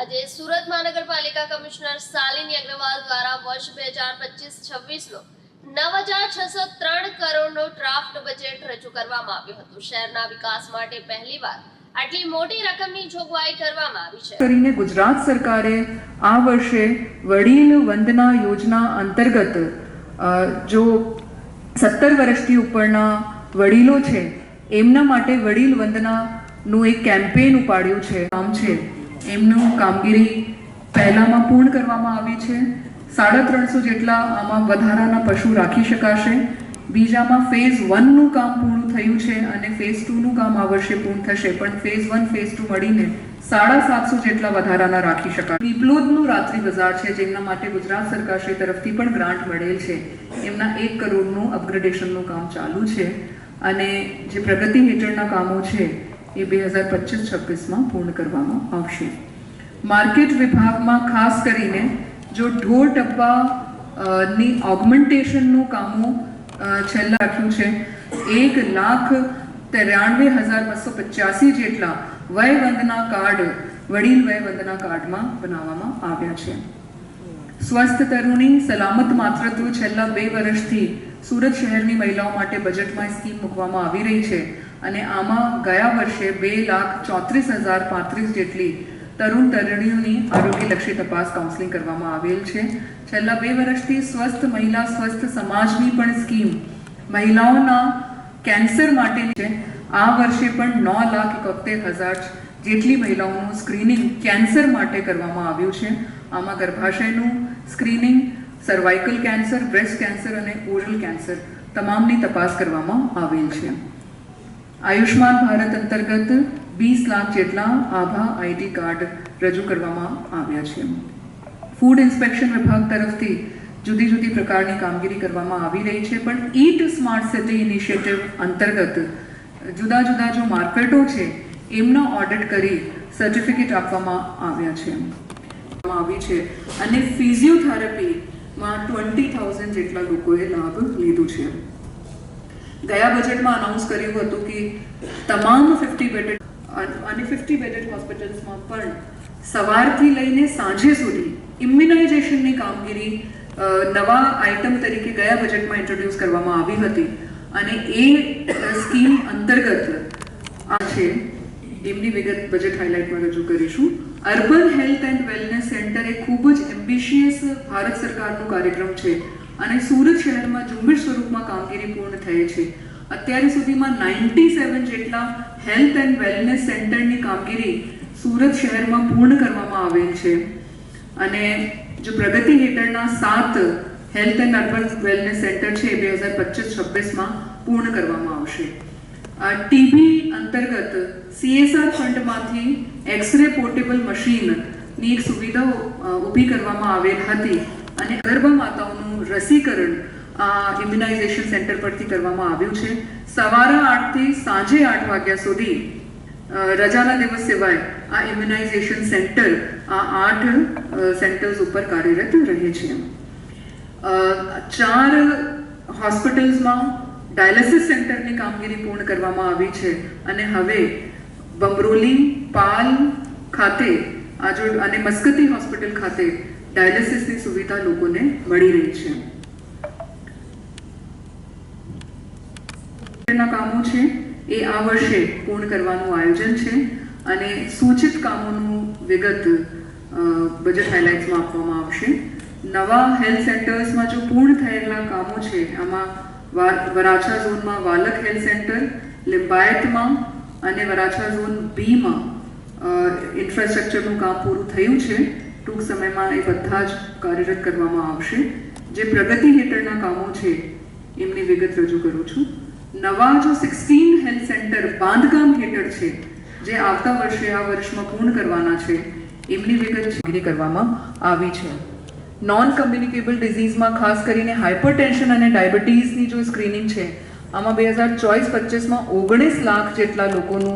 આજે સુરત મહાનગરપાલિકા કમિશનર શાલિની અગ્રવાલ દ્વારા વર્ષ બે હજાર પચીસ છવ્વીસનો નવ હજાર છસો ત્રણ કરોડનો ડ્રાફ્ટ બજેટ રજૂ કરવામાં આવ્યું હતું. શહેરના વિકાસ માટે પહેલીવાર આટલી મોટી રકમની જોગવાઈ કરવામાં આવી છે. કરીને ગુજરાત સરકારે આ વર્ષે વડીલ વંદના યોજના અંતર્ગત જો સત્તર વર્ષથી ઉપરના વડીલો છે, એમના માટે વડીલ વંદનાનું એક કેમ્પેન ઉપાડ્યું છે. કામ છે એમનું કામગીરી પહેલામાં પૂર્ણ કરવામાં આવી છે. સાડા ત્રણસો જેટલા આમાં વધારાના પશુ રાખી શકાશે. બીજામાં ફેઝ વનનું કામ પૂર્ણ થયું છે અને ફેઝ ટુનું કામ આ વર્ષે પૂર્ણ થશે. પણ ફેઝ વન ફેઝ ટુ મળીને સાડા સાતસો જેટલા વધારાના રાખી શકાય પીપલોદનું રાત્રિ બજાર છે, જેમના માટે ગુજરાત સરકારશ્રી તરફથી પણ ગ્રાન્ટ મળેલ છે. એમના એક કરોડનું અપગ્રેડેશનનું કામ ચાલુ છે. અને જે પ્રગતિ હેઠળના કામો છે એ બે હજાર પચીસ છવ્વીસમાં પૂર્ણ કરવામાં આવશે. માર્કેટ વિભાગમાં ખાસ કરીને જો ઢોર ટપ્પા ની ઓગમેન્ટેશનનું કામો છેલ્લા રાખ્યું છે, એક લાખ ત્રાણવે હજાર બસો પચાસી જેટલા વયવંદના કાર્ડ, વડીલ વયવંદના કાર્ડમાં બનાવવામાં આવ્યા છે. સ્વસ્થ તરુણી સલામત માતૃત્વ છેલ્લા બે વર્ષથી સુરત શહેરની મહિલાઓ માટે બજેટમાં સ્કીમ મૂકવામાં આવી રહી છે. અને આમાં ગયા વર્ષે બે લાખ ચોત્રીસ હજાર પાંત્રીસ જેટલી તરુણ તરુણીઓની આરોગ્યલક્ષી તપાસ કાઉન્સેલિંગ કરવામાં આવેલ છે. છેલ્લા બે વર્ષથી સ્વસ્થ મહિલા, સ્વસ્થ સમાજની પણ સ્કીમ મહિલાઓના કેન્સર માટે છે. આ વર્ષે પણ નવ લાખ એકોતેર હજાર જેટલી મહિલાઓનું સ્ક્રીનિંગ કેન્સર માટે કરવામાં આવ્યું છે. આમાં ગર્ભાશયનું screening cervical cancer breast cancer અને ઓરલ કેન્સર તમામની તપાસ કરવામાં આવેલ છે. આયુષ્માન ભારત અંતર્ગત વીસ લાખ જેટલા આભા આઈડી કાર્ડ રજૂ કરવામાં આવ્યા છે. ફૂડ ઇન્સ્પેક્શન વિભાગ તરફથી જુદી જુદી પ્રકારની કામગીરી કરવામાં આવી રહી છે, પણ ઈટ સ્માર્ટ સિટી ઇનિશિયેટિવ અંતર્ગત જુદા જુદા જો માર્કેટો છે, એમનો ઓડિટ કરી સર્ટિફિકેટ આપવામાં આવ્યા છે. આવી છે. અને ફિઝિયોથેરાપીમાં ટ્વેન્ટી થાઉઝન્ડ જેટલા લોકોએ લાભ લીધું છે. ગયા બજેટમાં અનાઉન્સ કર્યું હતું કે તમામ ફિફ્ટી બેડેડ અને ફિફ્ટી બેડેડ હોસ્પિટલ્સમાં પણ સવારથી લઈને સાંજે સુધી ઇમ્યુનાઇઝેશનની કામગીરી નવા આઇટમ તરીકે ગયા બજેટમાં ઇન્ટ્રોડ્યુસ કરવામાં આવી હતી. અને એ સ્કીમ અંતર્ગત આ છે. એમની વિગત બજેટ હાઇલાઇટમાં રજૂ કરીશું. Urban health and wellness centre એ ખૂબ જ એમ્બિશિયસ ભારત સરકારનો કાર્યક્રમ છે. અને સુરત શહેરમાં ઝુંબેશ સ્વરૂપમાં કામગીરી પૂર્ણ થઈ છે. અત્યાર સુધીમાં નાઇન્ટી સેવન જેટલા હેલ્થ એન્ડ વેલનેસ સેન્ટરની કામગીરી સુરત શહેરમાં પૂર્ણ કરવામાં આવેલ છે. અને જો પ્રગતિ હેઠળના સાત health and urban wellness centre છે બે હજાર પચીસ છવ્વીસમાં પૂર્ણ કરવામાં આવશે. ટીબી અંતર્ગત સીએસઆર ફંડમાંથી એક્સરે પોર્ટેબલ મશીનની એક સુવિધા ઊભી કરવામાં આવેલ હતી. અને ગર્ભ માતાઓનું રસીકરણ આ ઇમ્યુનાઇઝેશન સેન્ટર પરથી કરવામાં આવ્યું છે. સવારે આઠથી સાંજે આઠ વાગ્યા સુધી રજાના દિવસ સિવાય આ ઇમ્યુનાઇઝેશન સેન્ટર આ આઠ સેન્ટર્સ ઉપર કાર્યરત રહે છે. ચાર હોસ્પિટલ્સમાં ડાયાલિસિસ સેન્ટરની કામગીરી પૂર્ણ કરવામાં આવી છે અને હવે બમરોલી, પાલ ખાતે આજુ અને મસ્કતી હોસ્પિટલ ખાતે ડાયાલિસિસની સુવિધા લોકોને મળી રહી છે. કામો છે એ આ વર્ષે પૂર્ણ કરવાનું આયોજન છે અને સૂચિત કામોનું વિગત બજેટ હાઇલાઇટ્સમાં આપવામાં આવશે. નવા હેલ્થ સેન્ટર્સમાં જો પૂર્ણ થયેલા કામો છે, આમાં વરાછા ઝોનમાં વાલક હેલ્થ સેન્ટર લિંબાયતમાં અને વરાછા ઝોન બીમાં ઇન્ફ્રાસ્ટ્રક્ચરનું કામ પૂરું થયું છે. ટૂંક સમયમાં એ બધા જ કાર્યરત કરવામાં આવશે. જે પ્રગતિ હેઠળના કામો છે, એમની વિગત રજૂ કરું છું. નવા જો સિક્સટીન હેલ્થ સેન્ટર બાંધકામ હેઠળ છે, જે આવતા વર્ષે આ વર્ષમાં પૂર્ણ કરવાના છે, એમની વિગત કરવામાં આવી છે. નોન કમ્યુનિકેબલ ડિઝીઝમાં ખાસ કરીને હાઇપરટેન્શન અને ડાયાબિટીસની જો સ્ક્રીનિંગ છે, આમાં બે હજાર ચોવીસ પચીસમાં ઓગણીસ લાખ જેટલા લોકોનું